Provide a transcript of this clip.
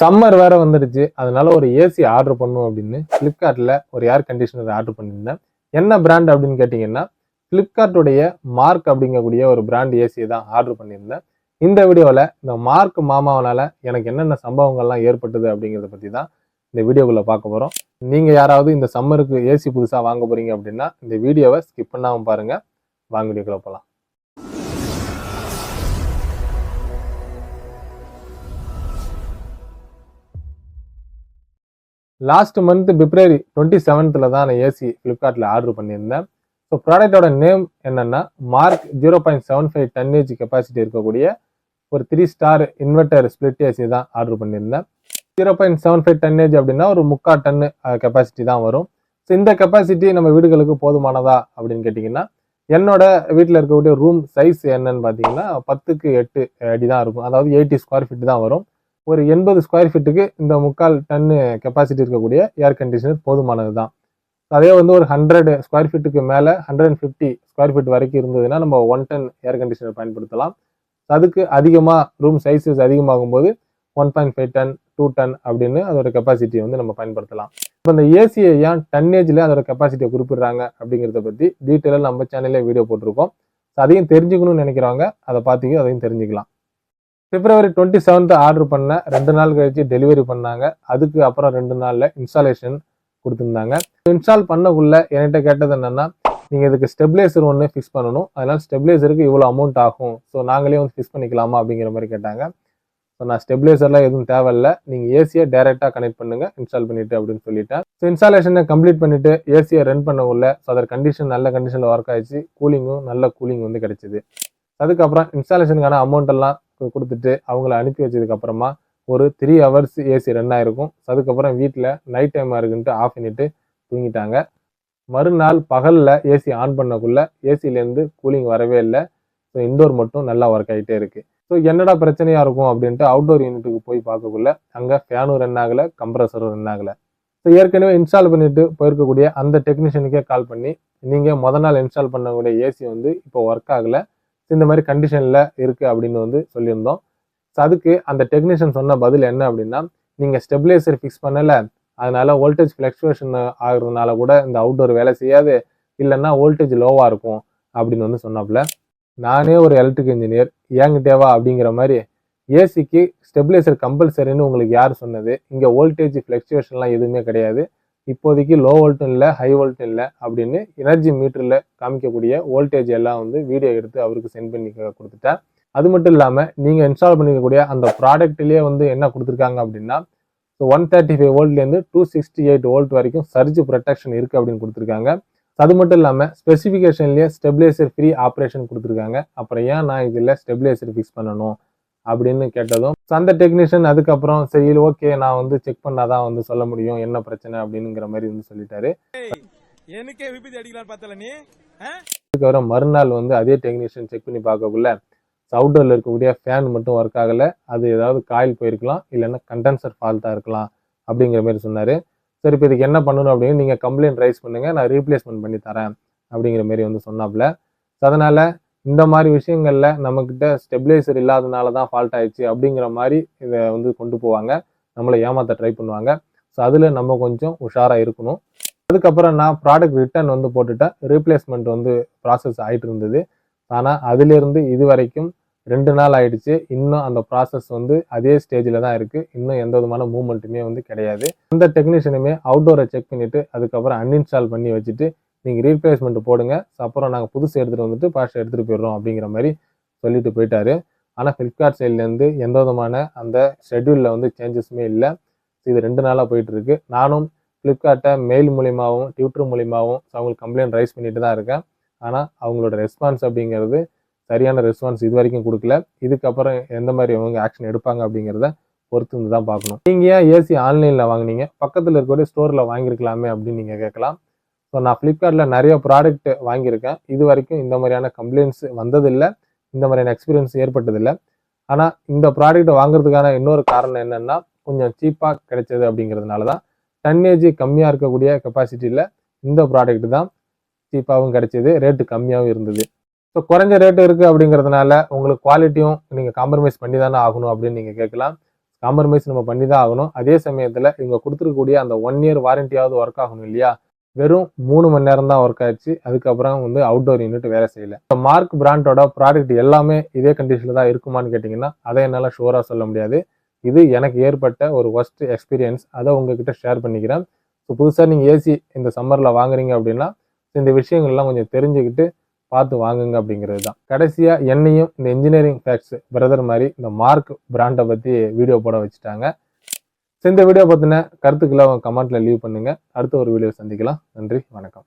Summer வேற வந்துடுச்சு. அதனால ஒரு ஏசி ஆர்டர் பண்ணும் அப்படின்னு ஃப்ளிப்கார்ட்டில் ஒரு ஏர் கண்டிஷனர் ஆர்டர் பண்ணியிருந்தேன். என்ன பிராண்ட் அப்படின்னு கேட்டிங்கன்னா ஃப்ளிப்கார்ட்டுடைய மார்க் அப்படிங்கக்கூடிய ஒரு பிராண்ட் ஏசியை தான் ஆர்டர் பண்ணியிருந்தேன். இந்த வீடியோவில் இந்த மார்க் மாமாவனால் எனக்கு என்னென்ன சம்பவங்கள்லாம் ஏற்பட்டது அப்படிங்கிறத பற்றி தான் இந்த வீடியோக்குள்ளே பார்க்க போகிறோம் நீங்கள் யாராவது இந்த சம்மருக்கு ஏசி புதுசாக வாங்க போகிறீங்க அப்படின்னா இந்த வீடியோவை ஸ்கிப் பண்ணாமல் பாருங்கள் வாங்க வீடியோக்குள்ளே போகலாம் லாஸ்ட் மந்த் பிப்ரவரி டுவெண்ட்டி செவன்த்தில் தான் நான் ஏசி ஃப்ளிப்கார்ட்டில் ஆர்டர் பண்ணியிருந்தேன். ஸோ ப்ராடக்டோட நேம் என்னென்னா Marq zero point seven five tonnage capacity இருக்கக்கூடிய ஒரு three star inverter split AC தான் ஆர்டர் பண்ணியிருந்தேன். Zero point seven five tonnage அப்படின்னா ஒரு முக்கால் டன்னு கெப்பாசிட்டி தான் வரும். ஸோ இந்த கெப்பாசிட்டி நம்ம வீடுகளுக்கு போதுமானதா அப்படின்னு கேட்டிங்கன்னா என்னோட வீட்டில் இருக்கக்கூடிய ரூம் சைஸ் என்னன்னு பார்த்தீங்கன்னா பத்துக்கு எட்டு அடி தான் இருக்கும். அதாவது எயிட்டி ஸ்கொயர் ஃபீட் தான் வரும். ஒரு எண்பது ஸ்கொயர் ஃபீட்டுக்கு இந்த முக்கால் டன்னு கெப்பாசிட்டி இருக்கக்கூடிய ஏர் கண்டிஷனர் போதுமானது தான் அதே வந்து ஒரு ஹண்ட்ரட் ஸ்கொயர் ஃபீட்டுக்கு மேலே hundred and fifty square feet வரைக்கும் இருந்ததுன்னா நம்ம ஒன் டன் ஏர் கண்டிஷனர் பயன்படுத்தலாம். அதுக்கு அதிகமாக ரூம் சைஸஸ் அதிகமாகும் போது one point five ton two ton அப்படின்னு அதோட கெப்பாசிட்டியை வந்து நம்ம பயன்படுத்தலாம். இப்போ இந்த ஏசியை ஏன் டன்னேஜில் அதோட கெப்பாசிட்டியை குறிப்பிடுறாங்க அப்படிங்கிறத பற்றி டீட்டெயிலாக நம்ம சேனல்லே வீடியோ போட்டிருக்கோம். ஸோ அதையும் தெரிஞ்சுக்கணும்னு நினைக்கிறவங்க அதை பார்த்தீங்க அதையும் தெரிஞ்சுக்கலாம். பிப்ரவரி டுவெண்ட்டி செவன்த் ஆர்டர் பண்ண ரெண்டு நாள் கழிச்சு டெலிவரி பண்ணாங்க. அதுக்கு அப்புறம் ரெண்டு நாளில் இன்ஸ்டாலேஷன் கொடுத்துருந்தாங்க. இன்ஸ்டால் பண்ணக்குள்ள என்கிட்ட கேட்டது என்னென்னா நீங்கள் இதுக்கு ஸ்டெபிலைசர் ஒன்று ஃபிக்ஸ் பண்ணணும். அதனால் ஸ்டெபிலைசருக்கு இவ்வளோ அமௌண்ட் ஆகும். ஸோ நாங்களே வந்து ஃபிக்ஸ் பண்ணிக்கலாமா? அப்படிங்கிற மாதிரி கேட்டாங்க. ஸோ நான் ஸ்டெபிலைசர்லாம் எதுவும் தேவையில்லை. நீங்கள் ஏசியை டேரெக்டாக கனெக்ட் பண்ணுங்கள் இன்ஸ்டால் பண்ணிவிட்டு அப்படின்னு சொல்லிட்டேன். ஸோ இன்ஸ்டாலேஷனை கம்ப்ளீட் பண்ணிவிட்டு ஏசியை ரன் பண்ணக்குள்ள ஸோ அதர் கண்டிஷன் நல்ல கண்டிஷனில் ஒர்க் ஆயிடுச்சு. கூலிங்கும் நல்ல கூலிங் வந்து கிடச்சிது. அதுக்கப்புறம் இன்ஸ்டாலேஷனுக்கான அமௌண்ட் எல்லாம் கொடுத்துட்டு அவங்கள அனுப்பி வச்சதுக்கு அப்புறமா ஒரு த்ரீ ஹவர்ஸ் ஏசி ரன் ஆயிருக்கும். அதுக்கப்புறம் வீட்டில் நைட் டைமாக இருக்குன்ட்டு ஆஃப் பண்ணிட்டு தூங்கிட்டாங்க. மறுநாள் பகலில் ஏசி ஆன் பண்ணக்குள்ள ஏசிலேருந்து கூலிங் வரவே இல்லை. ஸோ இண்டோர் மட்டும் நல்லா ஒர்க் ஆகிட்டே இருக்குது ஸோ என்னடா பிரச்சனையாக இருக்கும் அப்படின்ட்டு அவுட்டோர் யூனிட்டுக்கு போய் பார்க்கக்குள்ள அங்கே ஃபேனும் ரன் ஆகலை கம்ப்ரஸரும் ரன் ஆகலை. ஸோ ஏற்கனவே இன்ஸ்டால் பண்ணிட்டு போயிருக்கக்கூடிய அந்த டெக்னீஷியனுக்கே கால் பண்ணி நீங்கள் முத நாள் இன்ஸ்டால் பண்ணக்கூடிய ஏசி வந்து இப்போ ஒர்க் ஆகலை. இந்த மாதிரி கண்டிஷனில் இருக்குது அப்படின்னு வந்து சொல்லியிருந்தோம். ஸோ அதுக்கு அந்த டெக்னீஷியன் சொன்ன பதில் என்ன அப்படின்னா நீங்கள் ஸ்டெபிலைசர் ஃபிக்ஸ் பண்ணலை அதனால் வோல்டேஜ் ஃப்ளக்சுவேஷன் ஆகுறதுனால கூட இந்த அவுட்டோர் வேலை செய்யாது இல்லைன்னா வோல்டேஜ் லோவாக இருக்கும் அப்படின்னு வந்து சொன்னாப்புல. நானே ஒரு எலக்ட்ரிக் இன்ஜினியர் ஏங்கிட்டேவா அப்படிங்கிற மாதிரி ஏசிக்கு ஸ்டெபிலைசர் கம்பல்சரின்னு உங்களுக்கு யார் சொன்னது? இங்கே வோல்டேஜ் ஃப்ளக்சுவேஷன்லாம் எதுவுமே கிடையாது. இப்போதைக்கு லோ வோல்ட் இல்லை ஹை வோல்ட் இல்லை அப்படின்னு எனர்ஜி மீட்டரில் காமிக்கக்கூடிய வோல்டேஜ் எல்லாம் வந்து வீடியோ எடுத்து அவருக்கு சென்ட் பண்ணி கொடுத்துட்டேன் அது மட்டும் இல்லாமல் நீங்கள் இன்ஸ்டால் பண்ணிக்கக்கூடிய அந்த ப்ராடக்ட்லேயே வந்து என்ன கொடுத்துருக்காங்க அப்படின்னா ஸோ ஒன் தேர்ட்டி ஃபைவ் வோல்ட்லேருந்து டூ சிக்ஸ்டி எயிட் வோல்ட் வரைக்கும் சர்ஜ் ப்ரொடெக்ஷன் இருக்குது அப்படின்னு கொடுத்துருக்காங்க. அது மட்டும் இல்லாமல் ஸ்பெசிஃபிகேஷன்லேயே ஸ்டெபிலைசர் ஃப்ரீ ஆப்ரேஷன் கொடுத்துருக்காங்க. அப்புறம் ஏன் நான் இதில் ஸ்டெபிலைசர் ஃபிக்ஸ் பண்ணணும்? அப்படின்னு கேட்டதும் அந்த டெக்னீஷியன் அதுக்கப்புறம் சரி ஓகே நான் வந்து செக் பண்ணாதான் வந்து சொல்ல முடியும் என்ன பிரச்சனை அப்படிங்கிற மாதிரி வந்து சொல்லிட்டாரு. எனக்கே விபத்து அடிக்கலாம் பார்த்தல நீ? அதுக்கப்புறம் மறுநாள் வந்து அதே டெக்னீஷியன் செக் பண்ணி பார்க்கக்குள்ள அவுட்டோரில் இருக்கக்கூடிய ஃபேன் மட்டும் ஒர்க் ஆகலை அது ஏதாவது காயில் போயிருக்கலாம் இல்லைன்னா கண்டென்சர் ஃபால்ட்டாக இருக்கலாம் அப்படிங்கிற மாதிரி சொன்னார். சரி இப்போ இதுக்கு என்ன பண்ணணும் அப்படின்னு நீங்கள் கம்ப்ளைண்ட் ரைஸ் பண்ணுங்கள் நான் ரீப்ளேஸ்மெண்ட் பண்ணி தரேன் அப்படிங்கிற மாதிரி வந்து சொன்னாப்புல. ஸோ அதனால் இந்த மாதிரி விஷயங்களில் நம்மக்கிட்ட ஸ்டெபிலைசர் இல்லாதனால தான் ஃபால்ட் ஆயிடுச்சு அப்படிங்கிற மாதிரி இதை வந்து கொண்டு போவாங்க. நம்மளை ஏமாற்ற ட்ரை பண்ணுவாங்க. ஸோ அதில் நம்ம கொஞ்சம் உஷாராக இருக்கணும். அதுக்கப்புறம் நான் ப்ராடக்ட் ரிட்டர்ன் வந்து போட்டுட்டேன் ரீப்ளேஸ்மெண்ட் வந்து ப்ராசஸ் ஆகிட்டு இருந்தது. ஆனால் அதிலிருந்து இது வரைக்கும் ரெண்டு நாள் ஆயிடுச்சு. இன்னும் அந்த ப்ராசஸ் வந்து அதே ஸ்டேஜில் தான் இருக்குது இன்னும் எந்த விதமான மூமெண்ட்டுமே வந்து கிடையாது. அந்த டெக்னீஷியனுமே அவுட்டோரை செக் பண்ணிவிட்டு அதுக்கப்புறம் அன்இன்ஸ்டால் பண்ணி வச்சுட்டு நீங்கள் ரீப்ளேஸ்மெண்ட் போடுங்க. அப்புறம் நாங்கள் புதுசு எடுத்துகிட்டு வந்துட்டு பாஸ்ட் எடுத்துகிட்டு போயிடுறோம் அப்படிங்கிற மாதிரி சொல்லிட்டு போயிட்டாரு. ஆனால் ஃப்ளிப்கார்ட் சைட்லேருந்து எந்த விதமான அந்த ஷெட்யூலில் வந்து சேஞ்சஸுமே இல்லை. இது ரெண்டு நாளாக போயிட்டுருக்கு. நானும் ஃப்ளிப்கார்ட்டை மெயில் மூலியமாகவும் ட்விட்டர் மூலியமாகவும் அவங்களுக்கு கம்ப்ளைண்ட் ரைஸ் பண்ணிட்டு தான் இருக்கேன். ஆனால் அவங்களோட ரெஸ்பான்ஸ் அப்படிங்கிறது சரியான ரெஸ்பான்ஸ் இது வரைக்கும் கொடுக்கல. இதுக்கப்புறம் எந்த மாதிரி அவங்க ஆக்ஷன் எடுப்பாங்க அப்படிங்கிறத பொறுத்து இருந்து தான் பார்க்கணும். நீங்கள் ஏன் ஏசி ஆன்லைனில் வாங்குனீங்க? பக்கத்தில் இருக்கக்கூடிய ஸ்டோரில் வாங்கியிருக்கலாமே அப்படின்னு நீங்கள் கேட்கலாம். ஸோ நான் ஃப்ளிப்கார்ட்டில் நிறைய ப்ராடக்ட் வாங்கியிருக்கேன். இது வரைக்கும் இந்த மாதிரியான கம்ப்ளைண்ட்ஸ் வந்ததில்லை. இந்த மாதிரியான எக்ஸ்பீரியன்ஸ் ஏற்பட்டதில்லை. ஆனால் இந்த ப்ராடக்ட் வாங்குறதுக்கான இன்னொரு காரணம் என்னென்னா கொஞ்சம் சீப்பாக கிடைச்சது அப்படிங்கிறதுனால தான் டன்னேஜ் கம்மியாக இருக்கக்கூடிய கெப்பாசிட்டியில் இந்த ப்ராடக்ட் தான் சீப்பாகவும் கிடைச்சது ரேட்டு கம்மியாகவும் இருந்தது. ஸோ குறைஞ்ச ரேட்டு இருக்குது அப்படிங்கிறதுனால உங்களுக்கு குவாலிட்டியும் நீங்கள் காம்ப்ரமைஸ் பண்ணி தானே ஆகணும் அப்படின்னு நீங்கள் கேட்கலாம். காம்ப்ரமைஸ் நம்ம பண்ணி தான் ஆகணும். அதே சமயத்தில் இவங்க கொடுத்துருக்கக்கூடிய அந்த ஒன் இயர் வாரண்டியாவது ஒர்க் ஆகணும் இல்லையா? வெறும் மூணு மணி நேரம் தான் ஒர்க் ஆச்சு அதுக்கப்புறம் வந்து அவுட்டோர் யூனிட் வேலை செய்யல. இப்போ மார்க் பிராண்டோட ப்ராடக்ட் எல்லாமே இதே கண்டிஷனில் தான் இருக்குமான்னு கேட்டிங்கன்னா அதை என்னால் ஷுவராக சொல்ல முடியாது. இது எனக்கு ஏற்பட்ட ஒரு ஒஸ்ட் எக்ஸ்பீரியன்ஸ் அதை உங்ககிட்ட ஷேர் பண்ணிக்கிறேன். ஸோ புதுசாக நீங்கள் ஏசி இந்த சம்மரில் வாங்குறீங்க அப்படின்னா இந்த விஷயங்கள்லாம் கொஞ்சம் தெரிஞ்சுக்கிட்டு பார்த்து வாங்குங்க அப்படிங்கிறது தான். கடைசியாக என்னையும் இந்த இன்ஜினியரிங் ஃபேக்ட்ஸ் பிரதர் மாதிரி இந்த மார்க் பிராண்டை பற்றி வீடியோ போட வச்சுட்டாங்க. ஸோ இந்த வீடியோ பற்றின கருத்துக்களை அவங்க கமெண்ட்டில் லீவ் பண்ணுங்கள் அடுத்த ஒரு வீடியோ சந்திக்கலாம். நன்றி வணக்கம்.